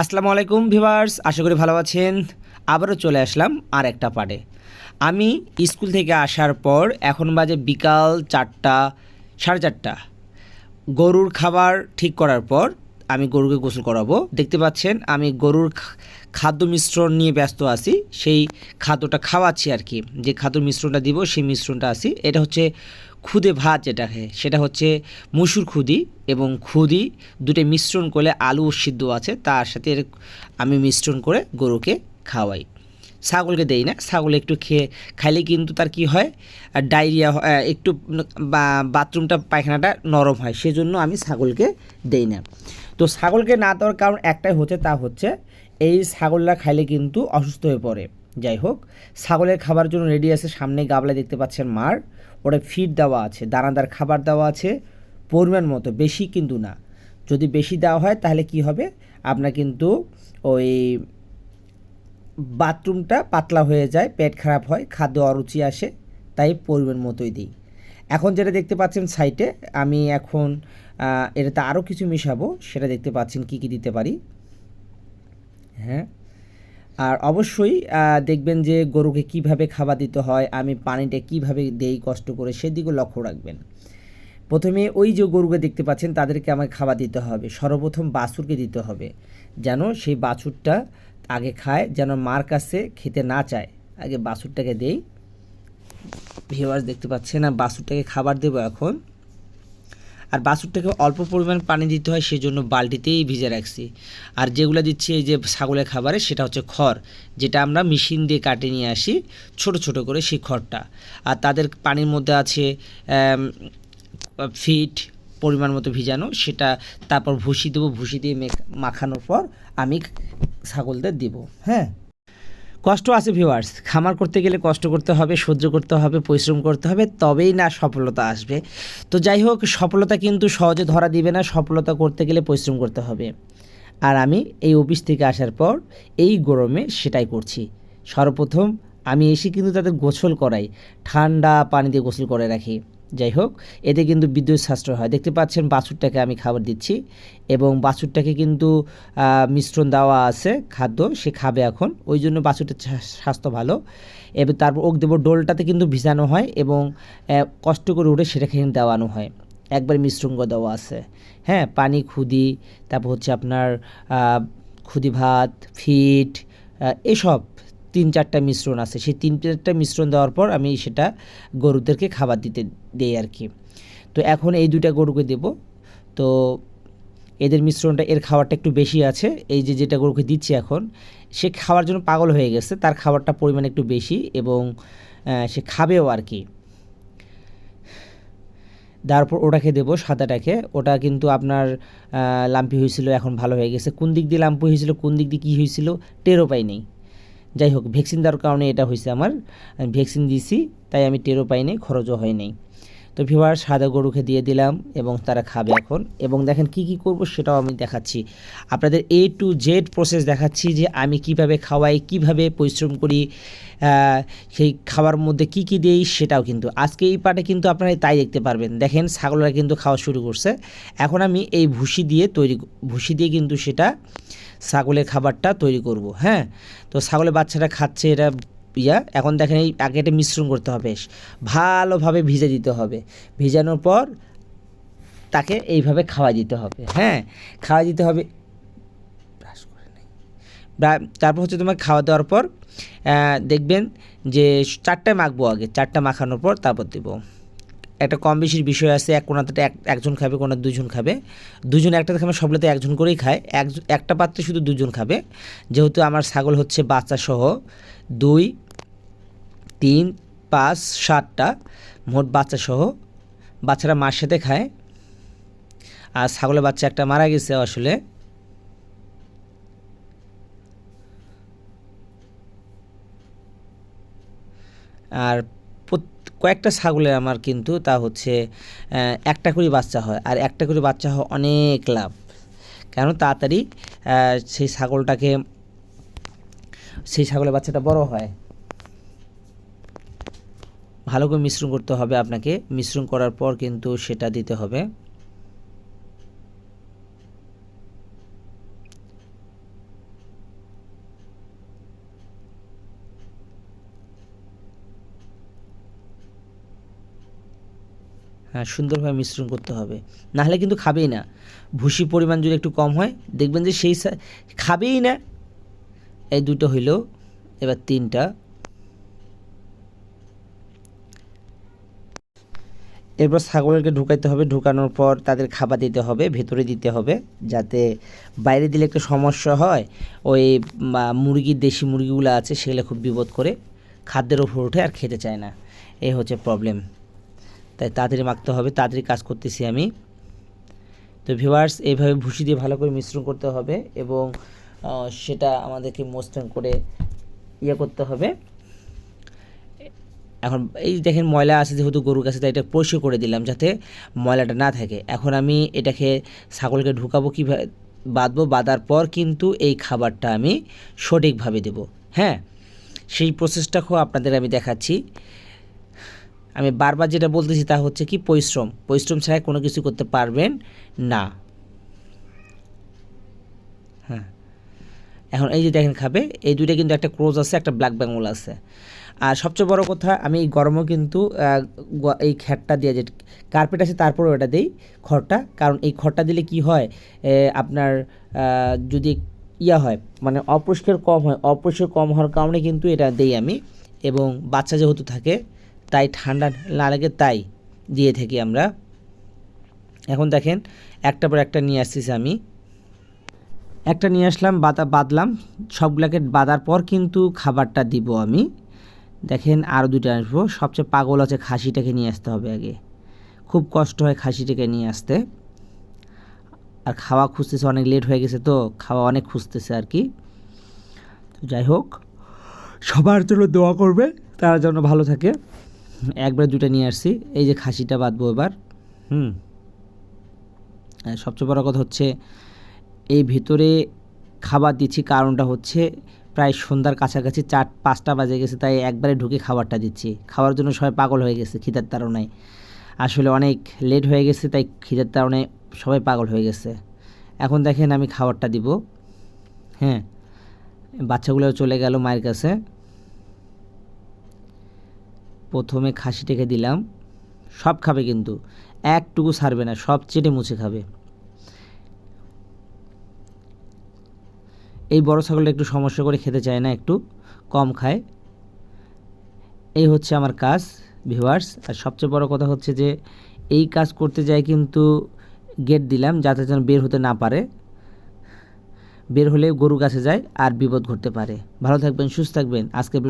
আসসালামু আলাইকুম ভিভার্স আশা করি ভালো আছেন। আবারও চলে আসলাম আর একটা পার্টে। আমি স্কুল থেকে আসার পর এখন বাজে বিকাল চারটা, সাড়ে চারটা। গরুর খাবার ঠিক করার পর আমি গরুকে গোসল করাবো। দেখতে পাচ্ছেন, আমি গরুর খাদ্য মিশ্রণ নিয়ে ব্যস্ত আছি। সেই খাদ্যটা খাওয়াচ্ছি আর কি। যে খাদ্য মিশ্রণটা দিব, সেই মিশ্রণটা আছি। এটা হচ্ছে খুদে ভাত যেটাকে সেটা হচ্ছে মসুর খুদি এবং খুদি দুটো মিশ্রণ করলে আলু সিদ্ধ আছে, তার সাথে আমি মিশ্রণ করে গরুকে খাওয়াই। ছাগলকে দেই না, ছাগল একটু খেয়ে, খাইলে কিন্তু তার কি হয় ডায়রিয়া একটু বাথরুমটা, পায়খানাটা নরম হয়, সেজন্য আমি ছাগলকে দেই না। তো ছাগলকে না দেওয়ার কারণ একটাই হচ্ছে, তা হচ্ছে এই ছাগলরা খাইলে কিন্তু অসুস্থ হয়ে পড়ে। যাই হোক, ছাগলের খাবার জন্য রেডি আছে, সামনে গাবলা দেখতে পাচ্ছেন মার। ওটা ফিড দেওয়া আছে, দানাদার খাবার দেওয়া আছে, পরিমাণ মতো, বেশি কিন্তু না। যদি বেশি দেওয়া হয় তাহলে কি হবে? আপনার কিন্তু ওই বাথরুমটা পাতলা হয়ে যায়, পেট খারাপ হয়, খাদ্য অরুচি আসে, তাই পরিমাণ মতোই দিই। এখন যেটা দেখতে পাচ্ছেন সাইটে, আমি এখন এটাতে আরও কিছু মিশাবো, সেটা দেখতে পাচ্ছেন কি কি দিতে পারি। হ্যাঁ। আর অবশ্যই দেখবেন যে গরুকে কীভাবে খাবার দিতে হয়, আমি পানিটা কীভাবে দেই, কষ্ট করে, সেদিকেও লক্ষ্য রাখবেন। প্রথমে ওই যে গরুকে দেখতে পাচ্ছেন, তাদেরকে আমাকে খাবার দিতে হবে। সর্বপ্রথম বাছুরকে দিতে হবে, যেন সেই বাছুরটা আগে খায়, যেন মার কাছে খেতে না চায়। আগে বাছুরটাকে দেই। ভিউয়ার্স, দেখতে পাচ্ছেন আর বাছুরটাকে খাবার দেবো এখন। আর বাছুরটাকে অল্প পরিমাণ পানি দিতে হয় সেই জন্য বালতিতেই ভিজে রাখছি। আর যেগুলো দিচ্ছি এই যে ছাগলের খাবারে, সেটা হচ্ছে খড়, যেটা আমরা মেশিন দিয়ে কাটে নিয়ে আসি ছোট ছোট করে সেই খড়টা। আর তাদের পানির মধ্যে আছে ফিট, পরিমাণ মতো ভিজানো, সেটা তারপর ভুসি দেবো, ভুসি দিয়ে মাখানোর পর আমি ছাগলদের দিব হ্যাঁ? কষ্ট আছে ভিউয়ার্স খামার করতে গেলে কষ্ট করতে হবে, সহ্য করতে হবে, পরিশ্রম করতে হবে, তবেই না সফলতা আসবে। তো যাই হোক, সফলতা কিন্তু সহজে ধরা দিবে না, সফলতা করতে গেলে পরিশ্রম করতে হবে। আর আমি এই অফিস থেকে আসার পর এই গরমে সেটাই করছি। সর্বপ্রথম আমি এসে কিন্তু তাদের গোসল করাই। ঠান্ডা পানি দিয়ে গোসল করে রাখি। যাই হোক এতে কিন্তু বিদ্যুৎ সাশ্রয় হয়। দেখতে পাচ্ছেন বাছুরটাকে আমি খাবার দিচ্ছি এবং বাছুরটাকে কিন্তু মিশ্রণ দেওয়া আছে খাদ্য, সে খাবে এখন। ওই জন্য বাছুরটার স্বাস্থ্য ভালো। এবার তারপর ওক দেবো ডোলটাতে কিন্তু ভিজানো হয় এবং কষ্ট করে উঠে সেটাকে দেওয়ানো হয়। একবার মিশ্রণ দেওয়া আছে। হ্যাঁ পানি, খুদি, তারপর হচ্ছে আপনার খুদি ভাত, ফিট এসব তিন চারটা মিশ্রণ আছে। সেই তিন চারটা মিশ্রণ দেওয়ার পর আমি সেটা গরুদেরকে খাবার দিতে দেই আর কি। তো এখন এই দুইটা গরুকে দেব। তো এদের মিশ্রণটা, এর খাবারটা একটু বেশি আছে। এই যে যেটা গরুকে দিচ্ছি এখন, সে খাওয়ার জন্য পাগল হয়ে গেছে। তার খাবারটা পরিমাণ একটু বেশি এবং সে খাবেও আর কি। তারপর ওটাকে দেবো সাদাটাকে। ওটা কিন্তু আপনার লাম্পি হয়েছিল, এখন ভালো হয়ে গেছে। কোন দিক দিয়ে লাম্পি হয়েছিল, কোন দিক দিয়ে কী হয়েছিল, টেরও পাই নেই। যাই হোক ভ্যাকসিন দেওয়ার কারণে এটা হয়েছে আমার ভ্যাকসিন দিয়েছি, তাই আমি টেরও পাই নাই, খরচও হয় নাই। তো ভিভার সাদা গরুকে দিয়ে দিলাম এবং তারা খাবে এখন। এবং দেখেন কি কি করব সেটাও আমি দেখাচ্ছি। আপনাদের এ টু জেড প্রসেস দেখাচ্ছি যে আমি কীভাবে খাওয়াই, কীভাবে পরিশ্রম করি সেই খাবার মধ্যে কি কি দেই সেটাও কিন্তু। আজকে এই পার্টে কিন্তু আপনারা তাই দেখতে পারবেন। দেখেন ছাগলরা কিন্তু খাওয়া শুরু করছে। এখন আমি এই ভুসি দিয়ে তৈরি ভুসি দিয়ে কিন্তু সেটা ছাগলের খাবারটা তৈরি করব হ্যাঁ? তো ছাগলের বাচ্চাটা খাচ্ছে এটা ইয়া, এখন দেখেন এই এটা মিশ্রণ করতে হবে ভালোভাবে ভিজে দিতে হবে। ভিজানোর পর তাকে এইভাবে খাওয়া দিতে হবে। হ্যাঁ খাওয়া দিতে হবে। তারপর হচ্ছে তোমার খাওয়া দেওয়ার পর দেখবেন যে চারটায় মাখবো আগে। চারটা মাখানোর পর তারপর দেবো। একটা কম বেশির বিষয় আছে, এক কোনাতে এক, একজন খাবে কোনো দুজন খাবে। দুজন একটা খাবে সবগুলোতে একজন করেই খায়। এক, একটা পাত্রে শুধু দুজন খাবে। যেহেতু আমার ছাগল হচ্ছে বাচ্চা সহ, দুই, তিন, পাঁচ, সাতটা, মোট বাচ্চা সহ, বাচ্চারা মার সাথে খায়। আর ছাগলের বাচ্চা একটা মারা গেছে আসলে। আর কয়েকটা ছাগলের আমার কিন্তু তা হচ্ছে একটা করে বাচ্চা হয় আর একটা করে বাচ্চা হয় অনেক লাভ। কেন? তাড়াতাড়ি সেই ছাগলটাকে, সেই ছাগলের বাচ্চাটা বড় হয়। ভালো করে মিশ্রণ করতে হবে আপনাকে। মিশ্রণ করার পর কিন্তু সেটা দিতে হবে। হ্যাঁ সুন্দরভাবে মিশ্রণ করতে হবে। নাহলে কিন্তু খাবেই না। ভুসি পরিমাণ যদি একটু কম হয়, দেখবেন যে সেই খাবেই না। এই দুটো হইল, এবার তিনটা। এরপর ছাগলকে ঢুকাইতে হবে। ঢুকানোর পর তাদের খাবার দিতে হবে, ভেতরে দিতে হবে, যাতে বাইরে দিলে একটু সমস্যা হয়। ওই মুরগির, দেশি মুরগিগুলো আছে, সেগুলো খুব বিপদ করে খাদ্যের ওপর উঠে আর খেতে চায় না। এই হচ্ছে প্রবলেম তাই তাড়াতাড়ি মাখতে হবে, তাড়াতাড়ি কাজ করতেছি আমি। তো ভিউয়ার্স এইভাবে ভুসি দিয়ে ভালো করে মিশ্রণ করতে হবে এবং সেটা আমাদেরকে মসৃণ করে ইয়ে করতে হবে। এখন এই দেখেন ময়লা আছে যেহেতু গরুর কাছে, তাই এটা পরিষ্কার করে দিলাম যাতে ময়লাটা না থাকে। এখন আমি এটাকে ছাগলকে ঢুকাবো কীভাবে, বাঁধবো, বাঁধার পর কিন্তু এই খাবারটা আমি সঠিকভাবে দেব। হ্যাঁ সেই প্রসেসটা খুব আপনাদের আমি দেখাচ্ছি। আমি বারবার যেটা বলতেছি তা হচ্ছে কি পরিশ্রম। পরিশ্রম ছাড়া কোনো কিছু করতে পারবেন না। হ্যাঁ। এখন এই যে দেখেন খাবে, এই দুইটা কিন্তু একটা ক্রোজ আছে, একটা ব্ল্যাক বেঙ্গল আছে। আর সবচেয়ে বড় কথা, আমি এই গরমও কিন্তু এই খ্যাটটা দিয়ে যে কার্পেট আছে তারপরেও ওটা দিই খড়টা। কারণ এই খড়টা দিলে কি হয় আপনার যদি ইয়া হয় মানে অপরিষ্কার কম হয়, অপরিষ্কার কম হওয়ার কারণে কিন্তু এটা দেই আমি। এবং বাচ্চা যেহেতু থাকে তাই ঠান্ডা না লাগে তাই দিয়ে থাকি আমরা। এখন দেখেন, একটা পর একটা নিয়ে আসতেছি আমি। একটা নিয়ে আসলাম বাতা বাঁধলাম সবগুলোকে বাঁধার পর কিন্তু খাবারটা দিব আমি। দেখেন আরও দুটো আসব, সবচেয়ে পাগল আছে খাসিটাকে নিয়ে আসতে হবে আগে। খুব কষ্ট হয় খাসিটাকে নিয়ে আসতে। আর খাওয়া খুঁজতেছে, অনেক লেট হয়ে গেছে তো, খাওয়া অনেক খুঁজতেছে আর কি। যাই হোক, সবার জন্য দোয়া করবে, তারা যেন ভালো থাকে। একবারে দুটো নিয়ে আসছি। এই যে খাসিটা বাঁধবো এবার। হুম। সবচেয়ে বড় কথা হচ্ছে এই ভিতরে খাবার দিচ্ছি কারণটা হচ্ছে প্রায় সন্ধ্যার কাছাকাছি চার পাঁচটা বাজে গেছে তাই একবারে ঢুকে খাবারটা দিচ্ছি। খাওয়ার জন্য সবাই পাগল হয়ে গেছে খিদার তাড়নায়। আসলে অনেক লেট হয়ে গেছে তাই খিদার তাড়নায় সবাই পাগল হয়ে গেছে। এখন দেখেন আমি খাবারটা দিব। হ্যাঁ বাচ্চাগুলো চলে গেল মায়ের কাছে। প্রথমে খাসিটাকে দিলাম। সব খাবে কিন্তু। একটুকু ছাড়বে না, সব চেটে মুছে খাবে। এই বড় ছাগলটা একটু সমস্যা করে খেতে চায় না, একটু কম খায়। এই হচ্ছে আমার কাজ ভিউয়ার্স আর সবচেয়ে বড় কথা হচ্ছে যে, এই কাজ করতে যাই কিন্তু গেট দিলাম, যাতে যেন বের হতে না পারে। বের হলে গরু গাছে যায় আর বিপদ ঘটতে পারে। ভালো থাকবেন, সুস্থ থাকবেন। আজকে